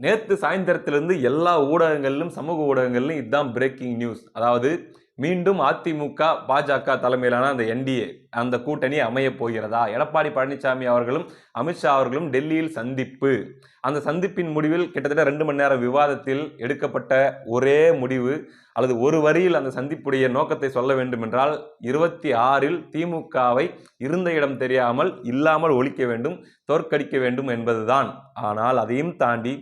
நேற்று சாயந்தரத்திலிருந்து எல்லா ஊடகங்களிலும் சமூக ஊடகங்களிலும் இதுதான் பிரேக்கிங் நியூஸ் அதாவது மீண்டும் அதிமுக பாஜக தலைமையிலான அந்த என்டிஏ அந்த கூட்டணி அமைய போகிறதா? எடப்பாடி பழனிசாமி அவர்களும் அமித்ஷா அவர்களும் டெல்லியில் சந்திப்பு. அந்த சந்திப்பின் முடிவில் கிட்டத்தட்ட ரெண்டு மணி நேர விவாதத்தில் எடுக்கப்பட்ட ஒரே முடிவு அல்லது ஒரு வரியில் அந்த சந்திப்புடைய நோக்கத்தை சொல்ல வேண்டும் என்றால் இருபத்தி ஆறில் திமுகவை இருந்த இடம் தெரியாமல் இல்லாமல் ஒழிக்க வேண்டும் தோற்கடிக்க வேண்டும் என்பதுதான். ஆனால் அதையும் தாண்டி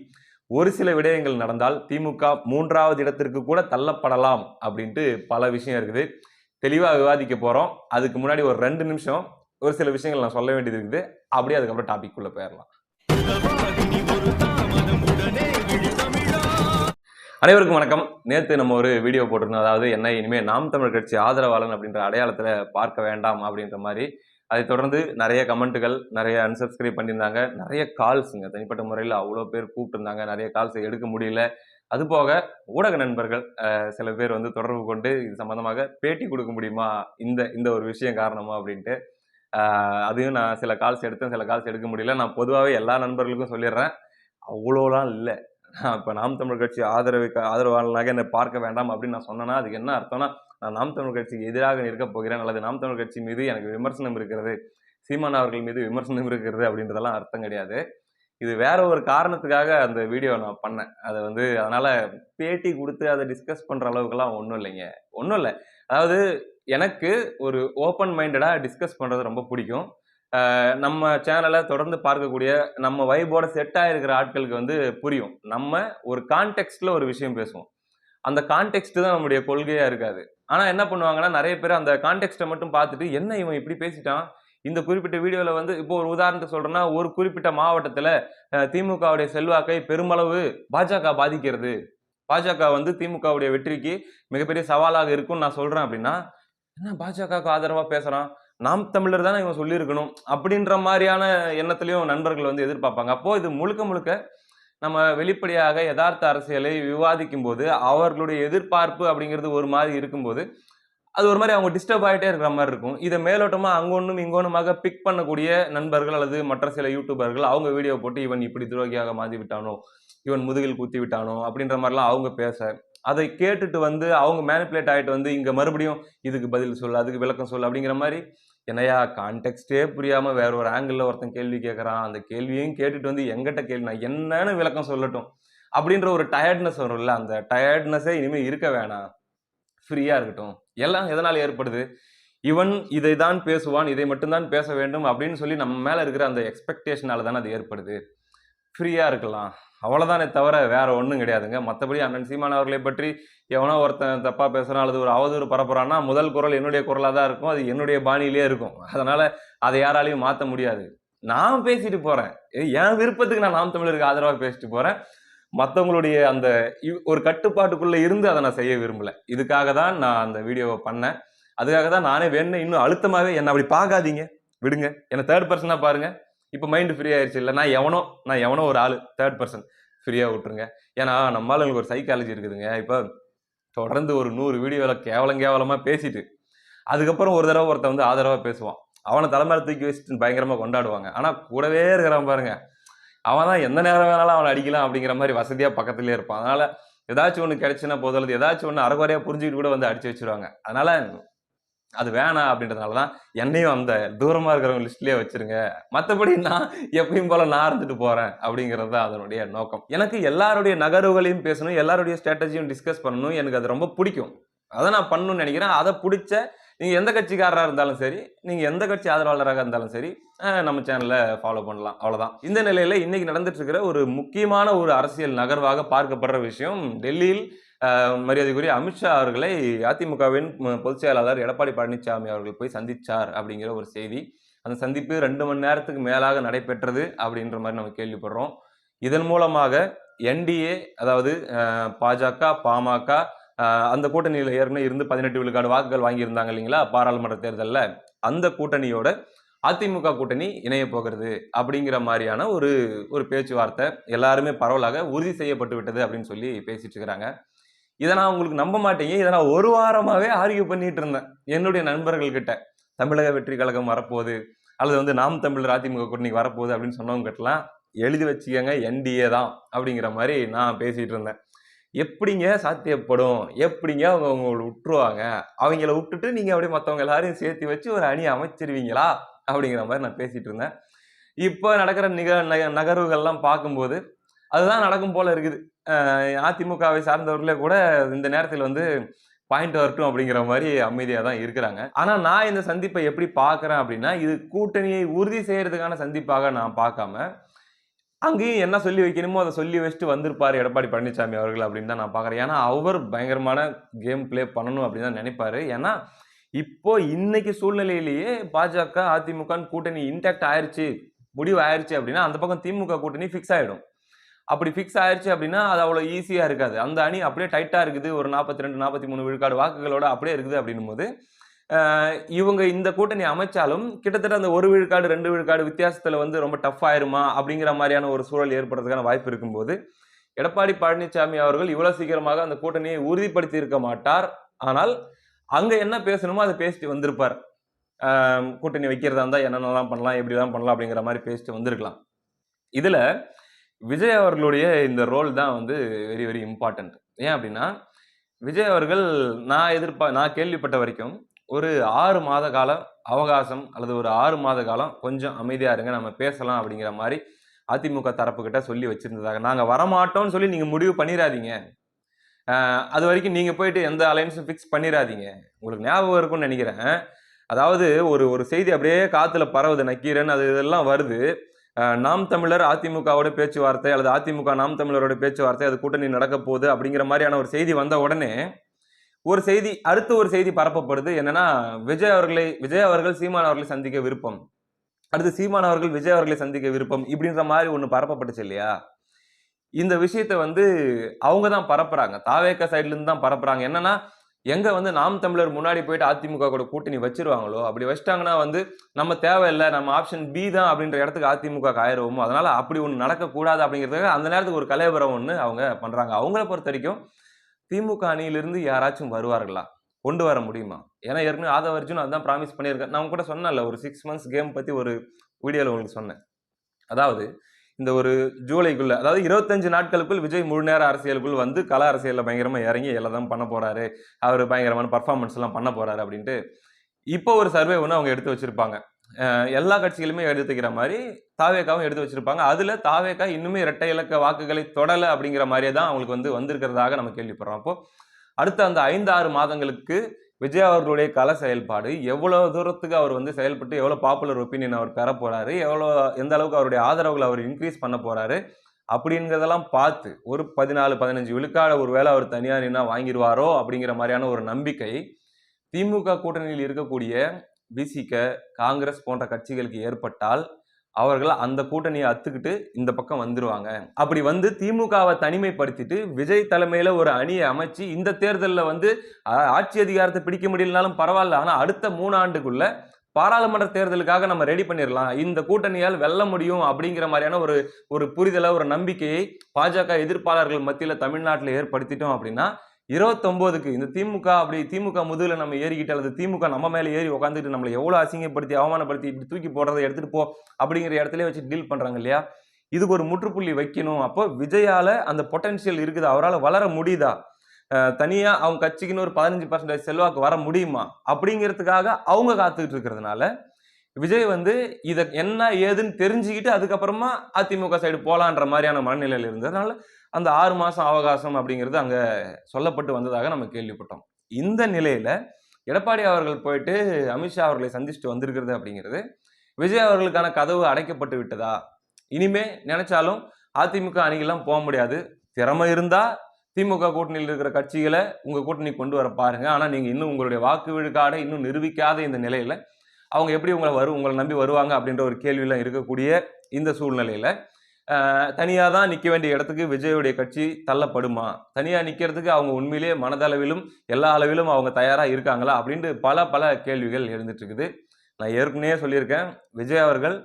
ஒரு சில விடயங்கள் நடந்தால் திமுக மூன்றாவது இடத்திற்கு கூட தள்ளப்படலாம் அப்படின்ட்டு பல விஷயம் இருக்குது. தெளிவாக விவாதிக்க போகிறோம் அதுக்கு முன்னாடி ஒரு ரெண்டு நிமிஷம் ஒரு சில விஷயங்கள் நான் சொல்ல வேண்டியது இருக்குது. அப்படியே அதுக்கப்புறம் டாபிக் உள்ள போயிடலாம் அனைவருக்கும் வணக்கம். நேற்று நம்ம ஒரு வீடியோ போட்டிருந்தோம். அதாவது என்ன இனிமேல் நாம் தமிழ் கட்சி ஆதரவாளன் அப்படின்ற அடையாளத்தில் பார்க்க வேண்டாம் அப்படின்ற மாதிரி அதை தொடர்ந்து நிறைய கமெண்ட்டுகள் நிறைய அன்சப்ஸ்கிரைப் பண்ணியிருந்தாங்க. நிறைய கால்ஸுங்க தனிப்பட்ட முறையில் அவ்வளோ பேர் கூப்பிட்டுருந்தாங்க. நிறைய கால்ஸ் எடுக்க முடியல. அது போக ஊடக நண்பர்கள் சில பேர் வந்து தொடர்பு கொண்டு இது சம்மந்தமாக பேட்டி கொடுக்க முடியுமா? இந்த இந்த ஒரு விஷயம் காரணமா அப்படின்ட்டு அதையும் நான் சில கால்ஸ் எடுத்தேன். சில கால்ஸ் எடுக்க முடியல. நான் பொதுவாகவே எல்லா நண்பர்களுக்கும் சொல்லிடுறேன். அவ்வளோலாம் இல்லை. இப்போ நாம் தமிழ் கட்சி ஆதரவு ஆதரவாளனாக என்னை பார்க்க வேண்டாம் அப்படின்னு நான் சொன்னேன்னா அதுக்கு என்ன அர்த்தம்னா நான் நாம் தமிழ் கட்சிக்கு எதிராக நிற்கப் போகிறேன் அல்லது நாம் தமிழ் கட்சி மீது எனக்கு விமர்சனம் இருக்கிறது சீமான் அவர்கள் மீது விமர்சனம் இருக்கிறது அப்படின்றதெல்லாம் அர்த்தம் கிடையாது. இது வேற ஒரு காரணத்துக்காக அந்த வீடியோ நான் பண்ணேன். அதை வந்து அதனால பேட்டி கொடுத்து அதை டிஸ்கஸ் பண்ற அளவுக்குலாம் ஒன்றும் இல்லைங்க. ஒன்றும் இல்லை. அதாவது எனக்கு ஒரு ஓப்பன் மைண்டடாக டிஸ்கஸ் பண்ணுறது ரொம்ப பிடிக்கும். நம்ம சேனலை தொடர்ந்து பார்க்கக்கூடிய நம்ம வைபோட செட் ஆகிருக்கிற ஆட்களுக்கு வந்து புரியும். நம்ம ஒரு கான்டெக்ட்ல ஒரு விஷயம் பேசுவோம். அந்த கான்டெக்ட் தான் நம்முடைய கொள்கையா இருக்காது. ஆனா என்ன பண்ணுவாங்கன்னா நிறைய பேர் அந்த கான்டெக்ட்டை மட்டும் பார்த்துட்டு என்ன இவன் இப்படி பேசிட்டான்? இந்த குறிப்பிட்ட வீடியோவில் வந்து இப்போ ஒரு உதாரணத்துக்கு சொல்கிறேன்னா ஒரு குறிப்பிட்ட மாவட்டத்தில் திமுகவுடைய செல்வாக்கை பெருமளவு பாஜக பாதிக்கிறது. பாஜக வந்து திமுகவுடைய வெற்றிக்கு மிகப்பெரிய சவாலாக இருக்கும்னு நான் சொல்கிறேன் அப்படின்னா என்ன பாஜகவுக்கு ஆதரவாக பேசுகிறான் நாம் தமிழர் தானே இவன் சொல்லியிருக்கணும்? அப்படின்ற மாதிரியான எண்ணத்துலையும் நண்பர்கள் வந்து எதிர்பார்ப்பாங்க. அப்போது இது முழுக்க முழுக்க நம்ம வெளிப்படையாக யதார்த்த அரசியலை விவாதிக்கும் போது அவர்களுடைய எதிர்பார்ப்பு அப்படிங்கிறது ஒரு மாதிரி இருக்கும்போது அது ஒரு மாதிரி அவங்க டிஸ்டர்ப் ஆகிட்டே இருக்கிற மாதிரி இருக்கும். இதை மேலோட்டமாக அங்கொன்னும் இங்கொன்னுமாக பிக் பண்ணக்கூடிய நண்பர்கள் அல்லது மற்ற சில யூடியூபர்கள் அவங்க வீடியோ போட்டு இவன் இப்படி துரோகியாக மாற்றி விட்டானோ இவன் முதுகில் குத்தி விட்டானோ அப்படின்ற மாதிரிலாம் அவங்க பேச அதை கேட்டுட்டு வந்து அவங்க மேனிப்புலேட் ஆகிட்டு வந்து இங்கே மறுபடியும் இதுக்கு பதில் சொல் அதுக்கு விளக்கம் சொல்லு அப்படிங்கிற மாதிரி என்னையா கான்டெக்ட்டே புரியாமல் வேற ஒரு ஆங்கிளில் ஒருத்தன் கேள்வி கேட்குறான் அந்த கேள்வியும் கேட்டுட்டு வந்து எங்கிட்ட கேள்வி நான் என்னன்னு விளக்கம் சொல்லட்டும் அப்படின்ற ஒரு டயர்ட்னஸ் வரும்ல. அந்த டயர்ட்னஸே இனிமேல் இருக்க வேணாம். ஃப்ரீயாக இருக்கட்டும். எல்லாம் எதனால் ஏற்படுது? இவன் இதை தான் பேசுவான் இதை மட்டும்தான் பேச வேண்டும் அப்படின்னு சொல்லி நம்ம மேலே இருக்கிற அந்த எக்ஸ்பெக்டேஷனால தானே அது ஏற்படுது. ஃப்ரீயாக இருக்கலாம். அவ்வளோதானே தவிர வேறு ஒன்றும் கிடையாதுங்க. மற்றபடி அண்ணன் சீமான் அவர்களை பற்றி எவனோ ஒருத்தன் தப்பாக பேசுகிறான் அல்லது ஒரு அவதூறு பரப்புறான்னா முதல் குரல் என்னுடைய குரலாக தான் இருக்கும் அது என்னுடைய பாணியிலே இருக்கும். அதனால் அதை யாராலையும் மாற்ற முடியாது. நான் பேசிட்டு போகிறேன் என் விருப்பத்துக்கு நான் நாம் தமிழருக்கு ஆதரவாக பேசிட்டு போகிறேன் மற்றவங்களுடைய அந்த இவ்- ஒரு கட்டுப்பாட்டுக்குள்ளே இருந்து அதை நான் செய்ய விரும்பலை. இதுக்காக தான் நான் அந்த வீடியோவை பண்ணேன். அதுக்காக தான் நானே வேணும் இன்னும் அழுத்தமாகவே என்னை அப்படி பார்க்காதீங்க. விடுங்க. என்னை தேர்ட் பர்சனாக பாருங்கள் இப்போ மைண்டு ஃப்ரீ ஆயிடுச்சு இல்லை நான் எவனோ நான் எவனோ ஒரு ஆள் தேர்ட் பர்சன் ஃப்ரீயாக விட்டுருங்க. ஏன்னா நம்ம ஆளுங்களுக்கு ஒரு சைக்காலஜி இருக்குதுங்க. இப்போ தொடர்ந்து ஒரு நூறு வீடியோவில் கேவலம் கேவலமாக பேசிட்டு அதுக்கப்புறம் ஒரு தடவை ஒருத்தன் வந்து ஆதரவாக பேசுவான். அவனை தலைமையில தூக்கி வச்சுட்டு பயங்கரமாக கொண்டாடுவாங்க. ஆனால் கூடவே இருக்கிறான் பாருங்க அவன் தான் எந்த நேரம் வேணாலும் அவனை அடிக்கலாம் அப்படிங்கிற மாதிரி வசதியாக பக்கத்துலேயே இருப்பான். அதனால் ஏதாச்சும் ஒன்று கிடைச்சுன்னா போதும். அல்லது ஏதாச்சும் ஒன்று அரைகுறையாக புரிஞ்சுக்கிட்டு கூட வந்து அடிச்சு வச்சிருவாங்க. அதனால் அது வேணாம் அப்படின்றதுனால தான் என்னையும் அந்த தூரமாக இருக்கிறவங்க லிஸ்ட்லேயே வச்சுருங்க. மற்றபடி நான் எப்பயும் போல் நான் இருந்துட்டு போகிறேன் அப்படிங்கிறது தான் அதனுடைய நோக்கம். எனக்கு எல்லாருடைய நகர்வுகளையும் பேசணும் எல்லாருடைய ஸ்ட்ராட்டஜியும் டிஸ்கஸ் பண்ணணும். எனக்கு அது ரொம்ப பிடிக்கும். அதை நான் பண்ணணும்னு நினைக்கிறேன். அதை பிடிச்ச நீங்கள் எந்த கட்சிக்காரராக இருந்தாலும் சரி நீங்கள் எந்த கட்சி ஆதரவாளராக இருந்தாலும் சரி நம்ம சேனலை ஃபாலோ பண்ணலாம். அவ்வளோதான் இந்த நிலையில் இன்றைக்கி நடந்துட்டு இருக்கிற ஒரு முக்கியமான ஒரு அரசியல் நகர்வாக பார்க்கப்படுற விஷயம் டெல்லியில் மரியாதைக்குரிய அமித்ஷா அவர்களை அதிமுகவின் பொதுச் செயலாளர் எடப்பாடி பழனிசாமி அவர்கள் போய் சந்தித்தார் அப்படிங்கிற ஒரு செய்தி. அந்த சந்திப்பு ரெண்டு மணி நேரத்துக்கு மேலாக நடைபெற்றது அப்படின்ற மாதிரி நம்ம கேள்விப்படுறோம். இதன் மூலமாக என்டிஏ அதாவது பாஜக பாமக அந்த கூட்டணியில் ஏற்கனவே இருந்து பதினெட்டு விழுக்காடு வாக்குகள் வாங்கியிருந்தாங்க இல்லைங்களா பாராளுமன்ற தேர்தலில். அந்த கூட்டணியோட அதிமுக கூட்டணி இணைய போகிறது அப்படிங்கிற மாதிரியான ஒரு ஒரு பேச்சுவார்த்தை எல்லாருமே பரவலாக உறுதி செய்யப்பட்டு விட்டது அப்படின்னு சொல்லி பேசிட்டு இருக்கிறாங்க. இதை நான் உங்களுக்கு நம்ப மாட்டீங்க. இதை நான் ஒரு வாரமாகவே ஆர்கியூ பண்ணிட்டு இருந்தேன். என்னுடைய நண்பர்கள் கிட்ட தமிழக வெற்றி கழகம் வரப்போகுது அல்லது வந்து நாம் தமிழர் அதிமுக கூட்டணி வரப்போகுது அப்படின்னு சொன்னவங்க கிட்டலாம் எழுதி வச்சுக்கோங்க என்டிஏ தான் அப்படிங்கிற மாதிரி நான் பேசிகிட்டு இருந்தேன். எப்படிங்க சாத்தியப்படும்? எப்படிங்க அவங்க உங்களை விட்டுருவாங்க அவங்கள விட்டுட்டு நீங்கள் அப்படியே மற்றவங்க எல்லாரையும் சேர்த்து வச்சு ஒரு அணி அமைச்சிருவீங்களா? அப்படிங்கிற மாதிரி நான் பேசிகிட்டு இருந்தேன். இப்போ நடக்கிற நிக நகர்வுகள்லாம் பார்க்கும்போது அதுதான் நடக்கும் போல இருக்குது. அதிமுகவை சார்ந்தவர்களே கூட இந்த நேரத்தில் வந்து பாயிண்ட் வரட்டும் அப்படிங்கிற மாதிரி அமைதியாக தான் இருக்கிறாங்க. ஆனால் நான் இந்த சந்திப்பை எப்படி பார்க்குறேன் அப்படின்னா இது கூட்டணியை உறுதி செய்கிறதுக்கான சந்திப்பாக நான் பார்க்காம அங்கேயும் என்ன சொல்லி வைக்கணுமோ அதை சொல்லி வச்சுட்டு வந்திருப்பார் எடப்பாடி பழனிசாமி அவர்கள் அப்படின்னு தான் நான் பார்க்குறேன். ஏன்னா அவர் பயங்கரமான கேம் ப்ளே பண்ணணும் அப்படின்னு தான் நினைப்பாரு. ஏன்னா இப்போ இன்னைக்கு சூழ்நிலையிலேயே பாஜக அதிமுகன்னு கூட்டணி இன்டாக்ட் ஆயிடுச்சு முடிவு ஆயிடுச்சு அப்படின்னா அந்த பக்கம் திமுக கூட்டணி ஃபிக்ஸ் ஆகிடும் அப்படி ஃபிக்ஸ் ஆயிடுச்சு அப்படின்னா அது அவ்வளோ ஈஸியாக இருக்காது. அந்த அணி அப்படியே டைட்டாக இருக்குது. ஒரு நாற்பத்தி ரெண்டு நாற்பத்தி மூணு விழுக்காடு வாக்குகளோட அப்படியே இருக்குது அப்படின்னும் போது இவங்க இந்த கூட்டணி அமைச்சாலும் கிட்டத்தட்ட அந்த ஒரு விழுக்காடு ரெண்டு விழுக்காடு வித்தியாசத்தில் வந்து ரொம்ப டஃப் ஆயிருமா அப்படிங்கிற மாதிரியான ஒரு சூழல் ஏற்படுறதுக்கான வாய்ப்பு இருக்கும்போது எடப்பாடி பழனிசாமி அவர்கள் இவ்வளோ சீக்கிரமாக அந்த கூட்டணியை உறுதிப்படுத்தி இருக்க மாட்டார். ஆனால் அங்கே என்ன பேசணுமோ அதை பேசிட்டு வந்திருப்பார். கூட்டணி வைக்கிறதா இருந்தால் என்னென்னலாம் பண்ணலாம் எப்படிலாம் பண்ணலாம் அப்படிங்கிற மாதிரி பேசிட்டு வந்திருக்கலாம். இதில் விஜய் அவர்களுடைய இந்த ரோல் தான் வந்து வெரி வெரி இம்பார்ட்டன்ட் ஏன் அப்படின்னா விஜய் அவர்கள் நான் எதிர்ப்பா நான் கேள்விப்பட்ட வரைக்கும் ஒரு ஆறு மாத காலம் அவகாசம் அல்லது ஒரு ஆறு மாத காலம் கொஞ்சம் அமைதியாக இருங்க நம்ம பேசலாம் அப்படிங்கிற மாதிரி அதிமுக தரப்புக்கிட்ட சொல்லி வச்சுருந்ததாக. நாங்கள் வரமாட்டோம்னு சொல்லி நீங்கள் முடிவு பண்ணிடாதீங்க அது வரைக்கும் நீங்கள் போயிட்டு எந்த அலைன்ஸும் ஃபிக்ஸ் பண்ணிடாதீங்க உங்களுக்கு ஞாபகம் இருக்கும்னு நினைக்கிறேன். அதாவது ஒரு ஒரு செய்தி அப்படியே காற்றுல பரவுது நக்கீரன் அது இதெல்லாம் வருது. நாம் தமிழர் அதிமுகவோட பேச்சுவார்த்தை அல்லது அதிமுக நாம் தமிழரோட பேச்சுவார்த்தை அது கூட்டணி நடக்க போகுது அப்படிங்கிற மாதிரியான ஒரு செய்தி வந்த உடனே ஒரு செய்தி அடுத்த ஒரு செய்தி பரப்பப்படுது. என்னன்னா விஜய் அவர்களை விஜய் அவர்கள் சீமான் அவர்களை சந்திக்க விருப்பம். அடுத்து சீமான் அவர்கள் விஜய் அவர்களை சந்திக்க விருப்பம் இப்படின்ற மாதிரி ஒன்று பரப்பப்பட்டுச்சு இல்லையா? இந்த விஷயத்த வந்து அவங்க தான் பரப்புறாங்க. தாவேக்க சைட்லேருந்து தான் பரப்புறாங்க. என்னன்னா எங்கே வந்து நாம் தமிழர் முன்னாடி போயிட்டு அதிமுக கூட கூட்டணி வச்சிருவாங்களோ அப்படி வச்சிட்டாங்கன்னா வந்து நம்ம தேவையில்லை நம்ம ஆப்ஷன் பி தான் அப்படின்ற இடத்துக்கு அதிமுக ஆயிடுவோமோ அதனால் அப்படி ஒன்று நடக்கக்கூடாது அப்படிங்கிறதுக்காக அந்த நேரத்துக்கு ஒரு கலையபுரம் ஒன்று அவங்க பண்ணுறாங்க அவங்கள பொறுத்த வரைக்கும் திமுக அணியிலிருந்து யாராச்சும் வருவார்களா? கொண்டு வர முடியுமா? ஏன்னா ஏற்கனவே ஆதவ அர்ஜுன் அதான் ப்ராமிஸ் பண்ணியிருக்கேன் நான் கூட சொன்னேன்ல ஒரு சிக்ஸ் மந்த்ஸ் கேம் பற்றி ஒரு வீடியோவில் உங்களுக்கு சொன்னேன். அதாவது இந்த ஒரு ஜூலைக்குள்ளே அதாவது இருபத்தஞ்சு நாட்களுக்குள் விஜய் முழு நேர அரசியலுக்குள் வந்து கல அரசியலில் பயங்கரமாக இறங்கி எல்லாம் தான் பண்ண போகிறாரு அவர் பயங்கரமான பர்ஃபார்மன்ஸ் எல்லாம் பண்ண போகிறாரு அப்படின்ட்டு இப்போ ஒரு சர்வே ஒன்று அவங்க எடுத்து வச்சுருப்பாங்க. எல்லா கட்சிகளுமே எடுத்துக்கிற மாதிரி தாவேக்காவும் எடுத்து வச்சிருப்பாங்க. அதில் தாவேக்கா இன்னுமே இரட்டை இலக்க வாக்குகளை தொடலை அப்படிங்கிற மாதிரியே தான் அவங்களுக்கு வந்து வந்திருக்கிறதாக நம்ம கேள்விப்படுறோம். அப்போ அடுத்த அந்த ஐந்து ஆறு மாதங்களுக்கு விஜய் அவர்களுடைய கல செயல்பாடு எவ்வளோ தூரத்துக்கு அவர் வந்து செயல்பட்டு எவ்வளோ பாப்புலர் ஒப்பீனியன் அவர் பெற போகிறாரு எவ்வளோ எந்த அளவுக்கு அவருடைய ஆதரவுகளை அவர் இன்க்ரீஸ் பண்ண போகிறாரு அப்படிங்கிறதெல்லாம் பார்த்து ஒரு பதினாலு பதினஞ்சு விழுக்காட ஒரு வேளை அவர் தனியார் நின்னா வாங்கிடுவாரோ அப்படிங்கிற மாதிரியான ஒரு நம்பிக்கை திமுக கூட்டணியில் இருக்கக்கூடிய பிசிக காங்கிரஸ் போன்ற கட்சிகளுக்கு ஏற்பட்டால் அவர்கள் அந்த கூட்டணியை அத்துக்கிட்டு இந்த பக்கம் வந்துருவாங்க. அப்படி வந்து திமுகவை தனிமைப்படுத்திட்டு விஜய் தலைமையில் ஒரு அணியை அமைச்சு இந்த தேர்தலில் வந்து ஆட்சி அதிகாரத்தை பிடிக்க முடியலனாலும் பரவாயில்ல. ஆனால் அடுத்த மூணு ஆண்டுக்குள்ள பாராளுமன்ற தேர்தலுக்காக நம்ம ரெடி பண்ணிடலாம் இந்த கூட்டணியால் வெல்ல முடியும் அப்படிங்கிற மாதிரியான ஒரு ஒரு புரிதலை ஒரு நம்பிக்கையை பாஜக எதிர்ப்பாளர்கள் மத்தியில் தமிழ்நாட்டில் ஏற்படுத்திட்டோம் அப்படின்னா இருபத்தொம்போதுக்கு இந்த திமுக அப்படி திமுக முதுகில் நம்ம ஏறிக்கிட்டு அல்லது திமுக நம்ம மேலே ஏறி உட்காந்துட்டு நம்மளை எவ்வளோ அசிங்கப்படுத்தி அவமானப்படுத்தி இப்படி தூக்கி போடுறதை எடுத்துகிட்டு போ அப்படிங்கிற இடத்துல வச்சு டீல் பண்ணுறாங்க இல்லையா? இதுக்கு ஒரு முற்றுப்புள்ளி வைக்கணும். அப்போ விஜயால அந்த பொட்டன்ஷியல் இருக்குது. அவரால் வளர முடியுதா? தனியாக அவங்க கட்சிக்குன்னு ஒரு பதினஞ்சு பர்சன்டேஜ் செல்வாக்கு வர முடியுமா? அப்படிங்கிறதுக்காக அவங்க காத்துக்கிட்டு இருக்கிறதுனால விஜய் வந்து இதை என்ன ஏதுன்னு தெரிஞ்சுக்கிட்டு அதுக்கப்புறமா அதிமுக சைடு போகலான்ற மாதிரியான மனநிலையில் இருந்ததுனால அந்த ஆறு மாதம் அவகாசம் அப்படிங்கிறது அங்கே சொல்லப்பட்டு வந்ததாக நம்ம கேள்விப்பட்டோம். இந்த நிலையில் எடப்பாடி அவர்கள் போயிட்டு அமித்ஷா அவர்களை சந்திச்சுட்டு வந்திருக்கிறது அப்படிங்கிறது விஜய் அவர்களுக்கான கதவு அடைக்கப்பட்டு விட்டதா? இனிமே நினைச்சாலும் அதிமுக அணிகெல்லாம் போக முடியாது. திறமை இருந்தால் திமுக கூட்டணியில் இருக்கிற கட்சிகளை உங்கள் கூட்டணி கொண்டு வர பாருங்க. ஆனால் நீங்கள் இன்னும் உங்களுடைய வாக்கு விழுக்காடை இன்னும் நிரூபிக்காத இந்த நிலையில் அவங்க எப்படி உங்களை வரும் உங்களை நம்பி வருவாங்க அப்படின்ற ஒரு கேள்வியெல்லாம் இருக்கக்கூடிய இந்த சூழ்நிலையில் தனியாக தான் நிற்க வேண்டிய இடத்துக்கு விஜயுடைய கட்சி தள்ளப்படுமா? தனியாக நிற்கிறதுக்கு அவங்க உண்மையிலேயே மனதளவிலும் எல்லா அளவிலும் அவங்க தயாராக இருக்காங்களா? அப்படின்ட்டு பல பல கேள்விகள் எழுந்துட்டுருக்குது நான் ஏற்கனவே சொல்லியிருக்கேன். விஜய் அவர்கள்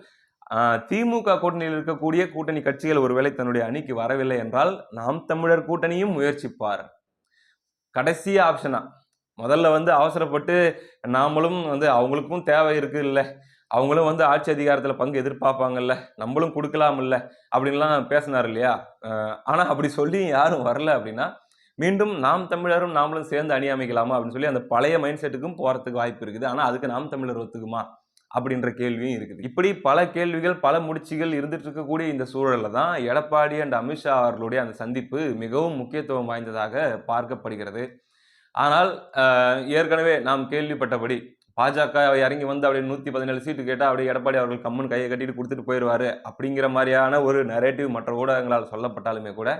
திமுக கூட்டணியில் இருக்கக்கூடிய கூட்டணி கட்சிகள் ஒருவேளை தன்னுடைய அணிக்கு வரவில்லை என்றால் நாம் தமிழர் கூட்டணியும் முயற்சிப்பார். கடைசி ஆப்ஷனாக முதல்ல வந்து அவசரப்பட்டு நாமளும் வந்து அவங்களுக்கும் தேவை இருக்குது இல்லை அவங்களும் வந்து ஆட்சி அதிகாரத்தில் பங்கு எதிர்பார்ப்பாங்கல்ல நம்மளும் கொடுக்கலாமில்ல அப்படின்லாம் பேசினார் இல்லையா? ஆனால் அப்படி சொல்லி யாரும் வரல அப்படின்னா மீண்டும் நாம் தமிழரும் நாமளும் சேர்ந்து அணி அமைக்கலாமா அப்படின்னு சொல்லி அந்த பழைய மைண்ட் செட்டுக்கும் போகிறதுக்கு வாய்ப்பு இருக்குது. ஆனால் அதுக்கு நாம் தமிழர் ஒத்துக்குமா? அப்படின்ற கேள்வியும் இருக்குது. இப்படி பல கேள்விகள் பல முடிச்சுகள் இருந்துட்டு இருக்கக்கூடிய இந்த சூழலில் தான் எடப்பாடி அண்ட் அமித்ஷா அவர்களுடைய அந்த சந்திப்பு மிகவும் முக்கியத்துவம் வாய்ந்ததாக பார்க்கப்படுகிறது. ஆனால் ஏற்கனவே நாம் கேள்விப்பட்டபடி பாஜக இறங்கி வந்து அப்படியே நூற்றி பதினேழு சீட்டு கேட்டால் அப்படியே எடப்பாடி அவர்கள் கம்மன் கையை கட்டிட்டு கொடுத்துட்டு போயிடுவாரு. அப்படிங்கிற மாதிரியான ஒரு நரேட்டிவ் மற்ற ஊடகங்களால் சொல்லப்பட்டாலுமே கூட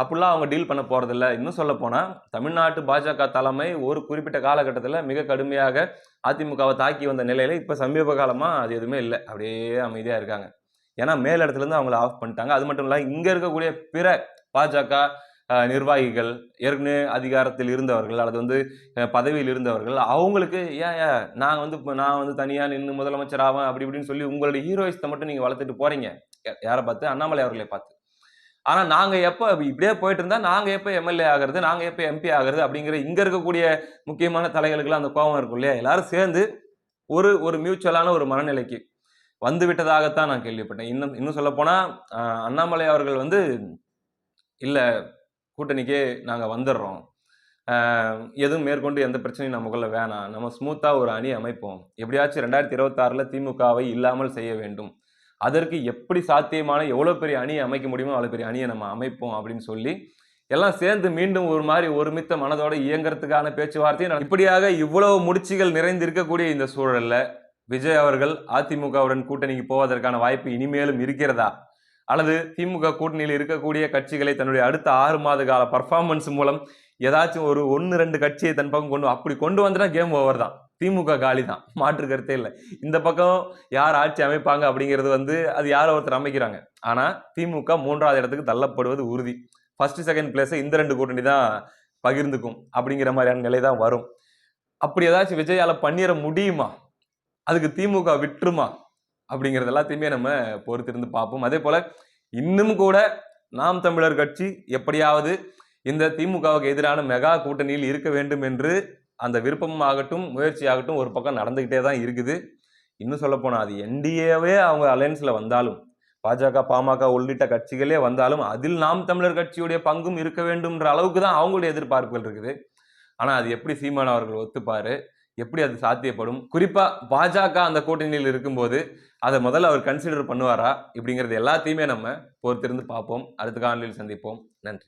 அப்படிலாம் அவங்க டீல் பண்ண போகிறதில்ல இன்னும் சொல்லப்போனால் தமிழ்நாட்டு பாஜக தலைமை ஒரு குறிப்பிட்ட காலகட்டத்தில் மிக கடுமையாக அதிமுகவை தாக்கி வந்த நிலையில் இப்போ சமீப காலமாக அது எதுவுமே இல்லை. அப்படியே அமைதியாக இருக்காங்க. ஏன்னா மேல் இடத்துலேருந்து அவங்கள ஆஃப் பண்ணிட்டாங்க. அது மட்டும் இல்ல இங்கே இருக்கக்கூடிய பிற பாஜக நிர்வாகிகள் ஏற்கனவே அதிகாரத்தில் இருந்தவர்கள் அல்லது வந்து பதவியில் இருந்தவர்கள் அவங்களுக்கு ஏன் ஏன் நான் வந்து இப்போ நான் வந்து தனியாக நின்று முதலமைச்சர் ஆவேன் அப்படி இப்படின்னு சொல்லி உங்களுடைய ஹீரோயிஸ்த்தை மட்டும் நீங்கள் வளர்த்துட்டு போறீங்க. யாரை பார்த்து? அண்ணாமலை அவர்களை பார்த்து. ஆனால் நாங்கள் எப்போ இப்படியே போயிட்டு இருந்தால் நாங்கள் எப்போ எம்எல்ஏ ஆகிறது நாங்கள் எப்போ எம்பி ஆகிறது அப்படிங்கிற இங்கே இருக்கக்கூடிய முக்கியமான தலைகளுக்கெல்லாம் அந்த கோபம் இருக்கும் இல்லையா? எல்லாரும் சேர்ந்து ஒரு ஒரு மியூச்சுவலான ஒரு மனநிலைக்கு வந்து விட்டதாகத்தான் நான் கேள்விப்பட்டேன். இன்னும் இன்னும் சொல்லப்போனால் அண்ணாமலை அவர்கள் வந்து இல்லை கூட்டணிக்கே நாங்கள் வந்துடுறோம் எதுவும் மேற்கொண்டு எந்த பிரச்சனையும் நமக்குள்ள வேணாம். நம்ம ஸ்மூத்தாக ஒரு அணி அமைப்போம். எப்படியாச்சும் ரெண்டாயிரத்தி இருபத்தாறில் திமுகவை இல்லாமல் செய்ய வேண்டும். அதற்கு எப்படி சாத்தியமான எவ்வளோ பெரிய அணியை அமைக்க முடியுமோ அவ்வளோ பெரிய அணியை நம்ம அமைப்போம் அப்படின்னு சொல்லி எல்லாம் சேர்ந்து மீண்டும் ஒரு மாதிரி ஒருமித்த மனதோட இயங்குறதுக்கான பேச்சுவார்த்தையும் இப்படியாக இவ்வளவு முடிச்சுகள் நிறைந்திருக்கக்கூடிய இந்த சூழலில் விஜய் அவர்கள் அதிமுகவுடன் கூட்டணிக்கு போவதற்கான வாய்ப்பு இனிமேலும் இருக்கிறதா? அல்லது திமுக கூட்டணியில் இருக்கக்கூடிய கட்சிகளை தன்னுடைய அடுத்த ஆறு மாத கால பர்ஃபார்மன்ஸ் மூலம் ஏதாச்சும் ஒரு ஒன்று ரெண்டு கட்சியை தன் பக்கம் கொண்டு அப்படி கொண்டு வந்துட்டா கேம் ஓவர் தான். திமுக காலி தான். மாற்று கருத்தே இல்லை. இந்த பக்கம் யார் ஆட்சி அமைப்பாங்க அப்படிங்கிறது வந்து அது யாரோ ஒருத்தர் அமைக்கிறாங்க. ஆனால் திமுக மூன்றாவது இடத்துக்கு தள்ளப்படுவது உறுதி. ஃபர்ஸ்ட் செகண்ட் பிளேஸை இந்த ரெண்டு கூட்டணி தான் பகிர்ந்துக்கும் அப்படிங்கிற மாதிரியான நிலை தான் வரும். அப்படி ஏதாச்சும் விஜயால பண்ணிட முடியுமா? அதுக்கு திமுக விட்டுருமா? அப்படிங்கிறது எல்லாத்தையுமே நம்ம பொறுத்திருந்து பார்ப்போம். அதே போல் இன்னும் கூட நாம் தமிழர் கட்சி எப்படியாவது இந்த திமுகவுக்கு எதிரான மெகா கூட்டணியில் இருக்க வேண்டும் என்று அந்த விருப்பம் ஆகட்டும் முயற்சி ஆகட்டும் ஒரு பக்கம் நடந்துக்கிட்டே தான் இருக்குது. இன்னும் சொல்லப்போனால் அது என்டிஏவே அவங்க அலையன்ஸில் வந்தாலும் பாஜக பாமக உள்ளிட்ட கட்சிகளே வந்தாலும் அதில் நாம் தமிழர் கட்சியுடைய பங்கும் இருக்க வேண்டும்ன்ற அளவுக்கு தான் அவங்களுடைய எதிர்பார்ப்புகள் இருக்குது. ஆனால் அது எப்படி சீமான் அவர்கள் ஒத்துப்பார்? எப்படி அது சாத்தியப்படும்? குறிப்பாக பாஜக அந்த கூட்டணியில் இருக்கும்போது அதை முதல்ல அவர் கன்சிடர் பண்ணுவாரா? இப்படிங்கிறது எல்லாத்தையுமே நம்ம பொறுத்திருந்து பார்ப்போம். அடுத்த காணொலியில் சந்திப்போம். நன்றி.